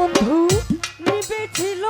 বন্ধু নিবেছিল